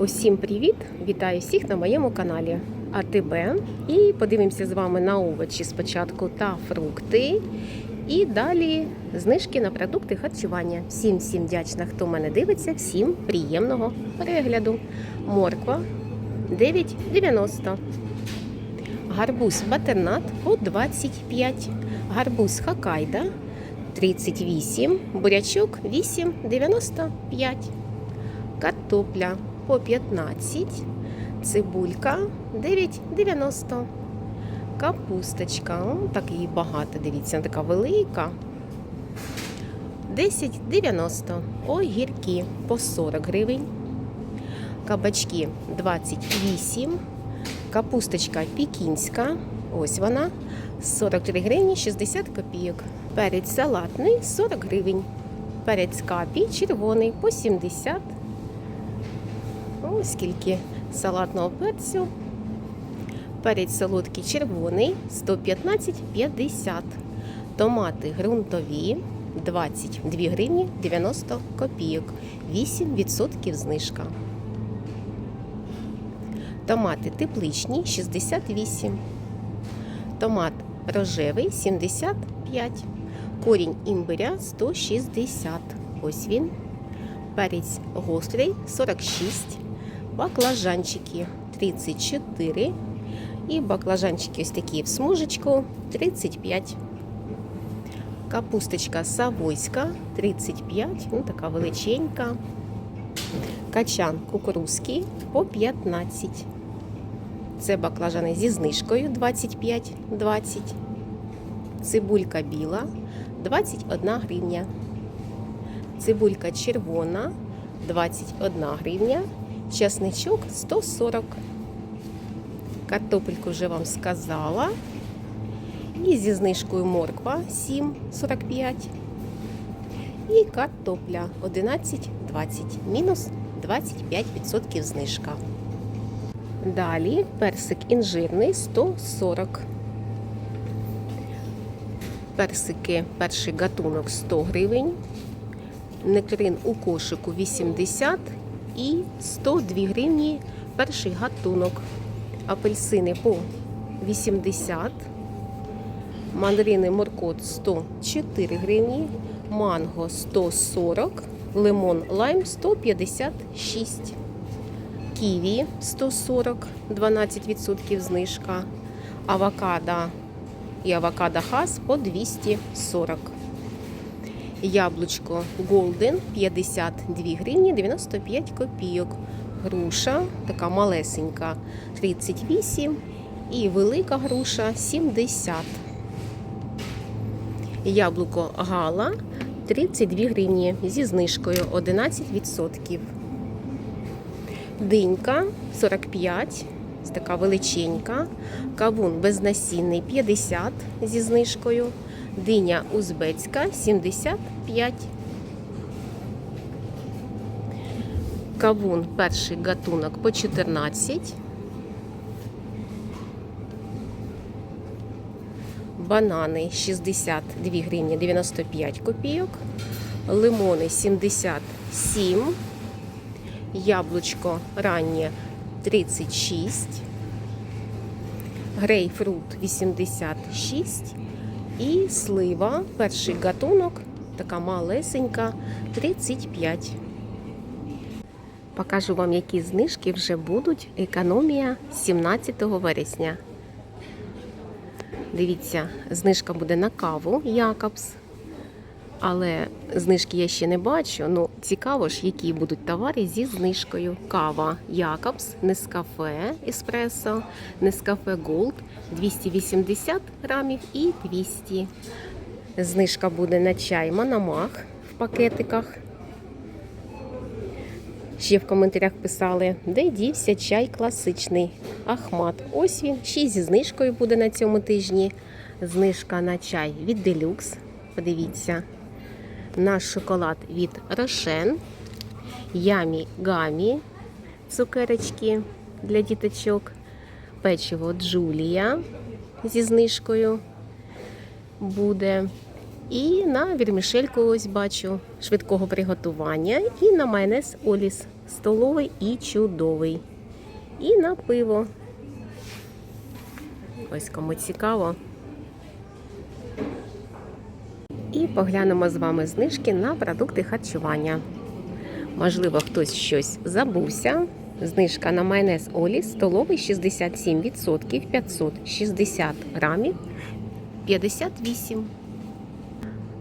Усім привіт! Вітаю всіх на моєму каналі АТБ. І подивимося з вами на овочі спочатку та фрукти. І далі знижки на продукти харчування. Всім всім вдячна, хто мене дивиться, всім приємного перегляду. Морква 9,90. Гарбуз батернат по 25. Гарбуз Хакайда 38. Бурячок 8,95. Картопля по 15. Цибулька 9,90. Капусточка. О, так її багато, дивіться, така велика. 10,90. Огірки по 40 гривень. Кабачки 28. Капусточка пікінська. Ось вона. 43 гривні 60 копійок. Перець салатний 40 гривень. Перець капі червоний по 70. Ось скільки салатного перцю. Перець солодкий червоний 115,50. Томати ґрунтові 22 гривні 90 копійок. 8% знижка. Томати тепличні 68. Томат рожевий 75. Корінь імбиря 160. Ось він. Перець гострий 46. Баклажанчики 34. І баклажанчики ось такі в смужечку 35. Капусточка савойська 35. Ну, така величенька. Качан кукурузький по 15. Це баклажани зі знижкою 25-20. Цибулька біла 21 гривня. Цибулька червона 21 гривня. Часничок 140. Картопельку вже вам сказала. І зі знижкою морква 7,45. І картопля 11,20. Мінус 25% знижка. Далі персик інжирний 140. Персики перший гатунок 100 гривень. Нектарин у кошику 80 і 102 гривні перший гатунок. Апельсини по 80. Мандарини моркот 104 гривні. Манго 140. Лимон лайм 156. Ківі 140, 12% знижка. Авокадо і авокадо хас по 240. Яблучко Golden 52 гривні 95 копійок. Груша така малесенька 38 і велика груша 70. Яблуко Гала 32 гривні зі знижкою 11%. Динька 45, така величенька. Кавун безнасінний 50 зі знижкою. Диня узбецька 75. Кавун перший гатунок по 14. Банани 62 гривні 95 копійок. Лимони 77. Яблучко раннє 36. Грейпфрут 86. І слива, перший гатунок, така малесенька 35. Покажу вам, які знижки вже будуть. Економія 17 вересня. Дивіться, знижка буде на каву Якобс. Але знижки я ще не бачу. Ну, цікаво ж, які будуть товари зі знижкою. Кава Якобс, Нескафе Еспресо, Нескафе Голд 280 грамів і 200. Знижка буде на чай Мономах в пакетиках. Ще в коментарях писали, де дівся чай класичний. Ахмат. Ось він. Ще зі знижкою буде на цьому тижні. Знижка на чай від Делюкс. Подивіться. Наш шоколад від Рошен. Ямі Гамі. Цукерочки для діточок. Печиво Джулія зі знижкою буде. І на вірмішельку ось бачу швидкого приготування. І на майонез Оліс столовий і чудовий. І на пиво. Ось кому цікаво. І поглянемо з вами знижки на продукти харчування. Можливо, хтось щось забувся. Знижка на майонез Олі столовий 67%, 560 грамів, 58.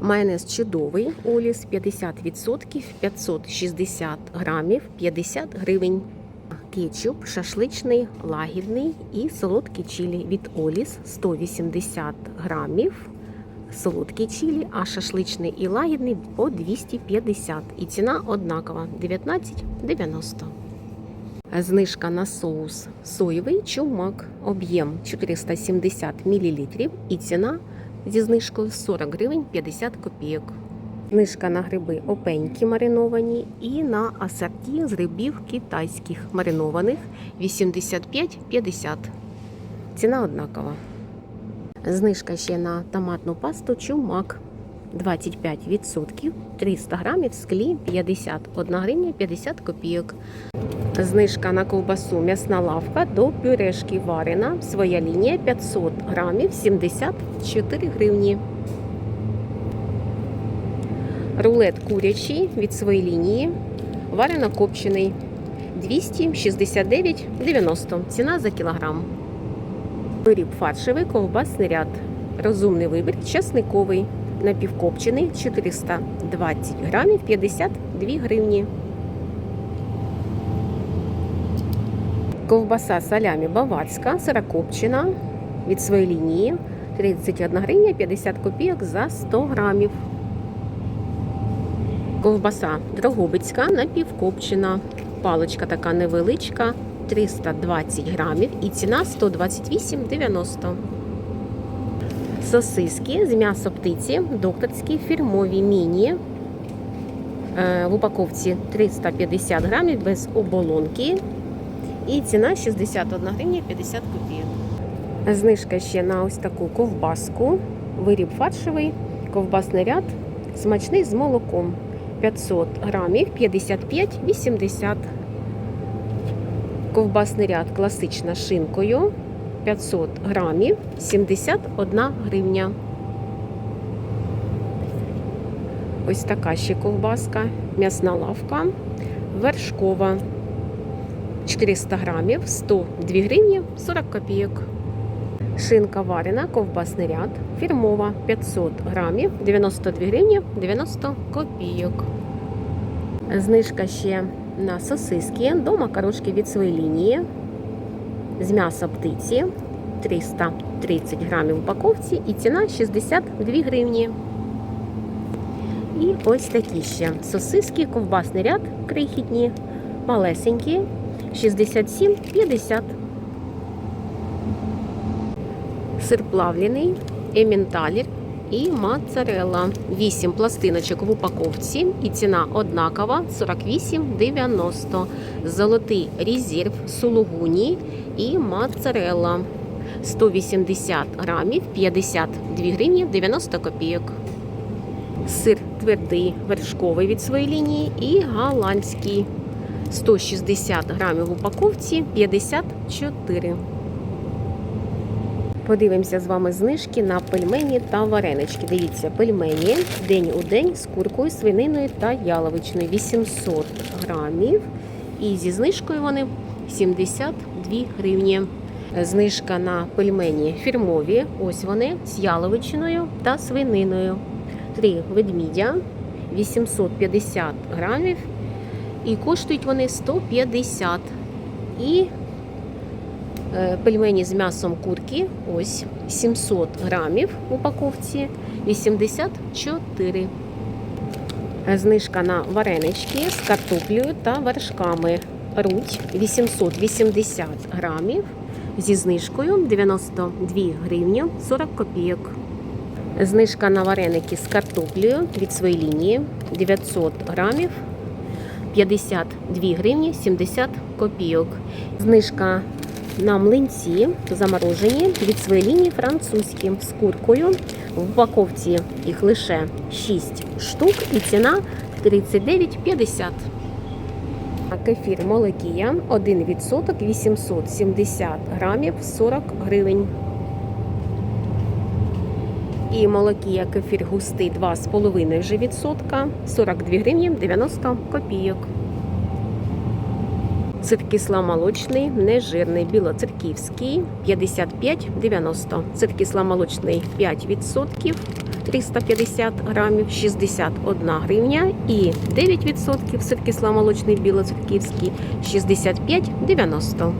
Майонез чудовий Оліс 50%, 560 грамів, 50 гривень. Кетчуп шашличний, лагідний і солодкий чилі від Оліс 180 грамів. Солодкий чилі, а шашличний і лагідний по 250. І ціна однакова 19,90. Знижка на соус соєвий чумак. Об'єм 470 мл і ціна зі знижкою 40 гривень 50 копійок. Знижка на гриби опенькі мариновані і на асорті з грибів китайських маринованих 85,50. Ціна однакова. Знижка ще на томатну пасту чумак 25%, 300 грамів склі 51 гривня 50 копійок. Знижка на ковбасу м'ясна лавка до пюрешки варена. Своя лінія 500 грамів 74 гривні. Рулет курячий від своєї лінії. Варено копчений 269,90. Ціна за кілограм. Виріб фаршевий ковбасний ряд. Розумний вибір часниковий. Напівкопчений 420 грамів 52 гривні. Ковбаса салямі баварська, сирокопчена від своєї лінії 31 гривня 50 копійок за 100 грамів. Ковбаса Дрогобицька напівкопчена. Паличка така невеличка 320 грамів і ціна 128,90. Сосиски з м'ясо птиці, докторські фірмові міні. Е, В упаковці 350 грамів без оболонки. І ціна 61 гривня 50 копійок. Знижка ще на ось таку ковбаску. Виріб фаршевий, ковбасний ряд, смачний з молоком. 500 грамів 55,80. Ковбасний ряд класична шинкою 500 грамів 71 гривня. Ось така ще ковбаска, м'ясна лавка, вершкова 400 грамів 102 гривні 40 копійок. Шинка варена, ковбасний ряд, фірмова 500 грамів 92 гривні 90 копійок. Знижка ще на сосиски до макарошки від своєї лінії. З м'яса птиці 330 грамів в упаковці і ціна 62 гривні. І ось такі ще сосиски, ковбасний ряд, крихітні, малесенькі, 67,50. Сир плавлений, ементалір і моцарелла. 8 пластиночок в упаковці і ціна однакова 48,90. Золотий резерв, сулугуні і моцарелла. 180 грамів 52 гривні 90 копійок. Сир твердий вершковий від своєї лінії і голландський. 160 грамів в упаковці 54. Подивимося з вами знижки на пельмені та варенички. Дивіться, пельмені день у день з куркою, свининою та яловичною 800 грамів. І зі знижкою вони 72 гривні. Знижка на пельмені фірмові. Ось вони з яловичиною та свининою. Три ведмідя 850 грамів. І коштують вони 150. І пельмені з м'ясом курки ось 700 грамів в упаковці 84. Знижка на варенички з картоплею та вершками. Руть 880 грамів зі знижкою 92 гривні 40 копійок. Знижка на вареники з картоплею від своєї лінії 900 грамів 52 гривні 70 копійок. Знижка на млинці заморожені від своєї лінії французькі з куркою. В упаковці їх лише 6 штук і ціна 39,50. Кефір Молокія 1% 870 грамів 40 гривень. І молокія кефір густий 2,5 вже відсотка 42 гривні 90 копійок. Сир кисломолочний, нежирний, білоцерківський 55,90. Сир кисломолочний 5%, 350 грамів, 61 гривня. І 9% сир кисломолочний, білоцерківський 65,90.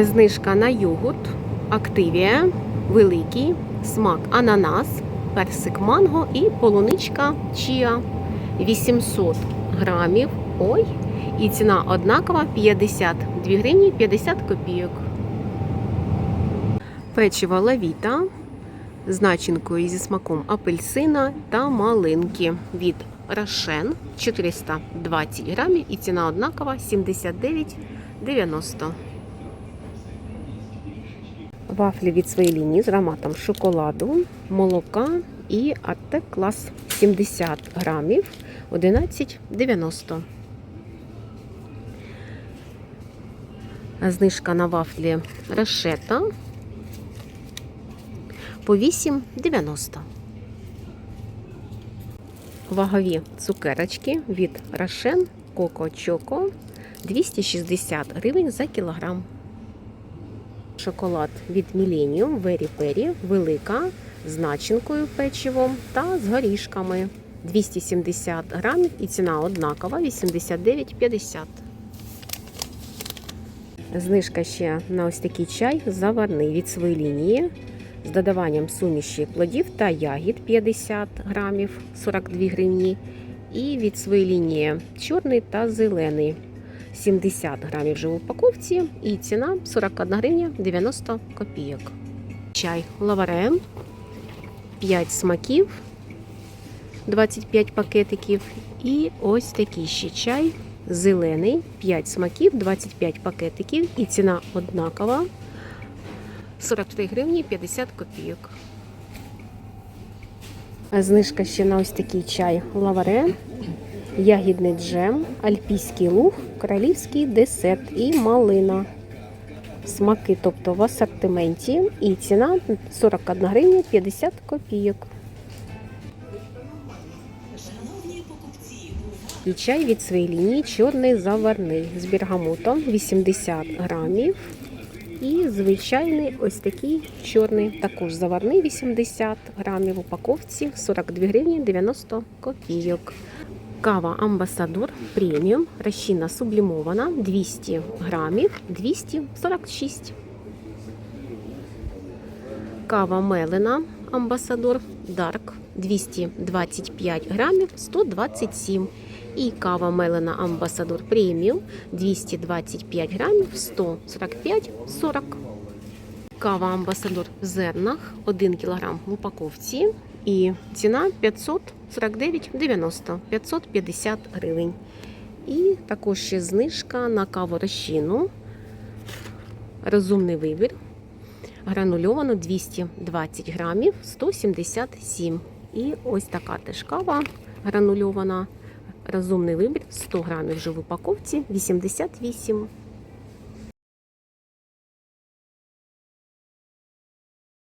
Знижка на йогурт Активія, великий, смак ананас, персик манго і полуничка чіа 800 грамів. Ой, і ціна однакова 52 гривні 50 копійок. Печиво лавіта з начинкою зі смаком апельсина та малинки від Рошен 420 грамів і ціна однакова 79,90. Вафлі від своєї лінії з ароматом шоколаду, молока і Arte клас 70 грамів 11,90. Знижка на вафлі решета по 8,90. Вагові цукерочки від Рошен Коко Чоко 260 гривень за кілограм. Шоколад від Millennium Very Perry велика з начинкою печивом та з горішками 270 грамів і ціна однакова 89,50. Знижка ще на ось такий чай заварний від своєї лінії з додаванням суміші плодів та ягід 50 грамів 42 гривні. І від своєї лінії чорний та зелений 70 грамів вже в упаковці і ціна 41 гривня 90 копійок. Чай лаваре 5 смаків 25 пакетиків. І ось такий ще чай зелений 5 смаків, 25 пакетиків і ціна однакова 43 гривні 50 копійок. Знижка ще на ось такий чай лаваре, ягідний джем, альпійський луг, королівський десерт і малина. Смаки, тобто в асортименті. І ціна 41 гривня 50 копійок. І чай від своєї лінії чорний заварний з бергамотом 80 грамів. І звичайний ось такий чорний, також заварний 80 грамів в упаковці 42 гривні 90 копійок. Кава Амбасадор преміум, розчина сублімована 200 грамів 246. Кава Мелена Амбасадор Дарк 225 грамів 127. І кава Мелена Амбасадор преміум 225 грамів 145,40. Кава Амбасадор в зернах 1 кг в упаковці. І ціна 549,90 550 гривень. І також ще знижка на каву розчину. Розумний вибір. Гранульовано 220 грамів 177. І ось така теж кава гранульована. Розумний вибір. 100 грамів вже в упаковці 88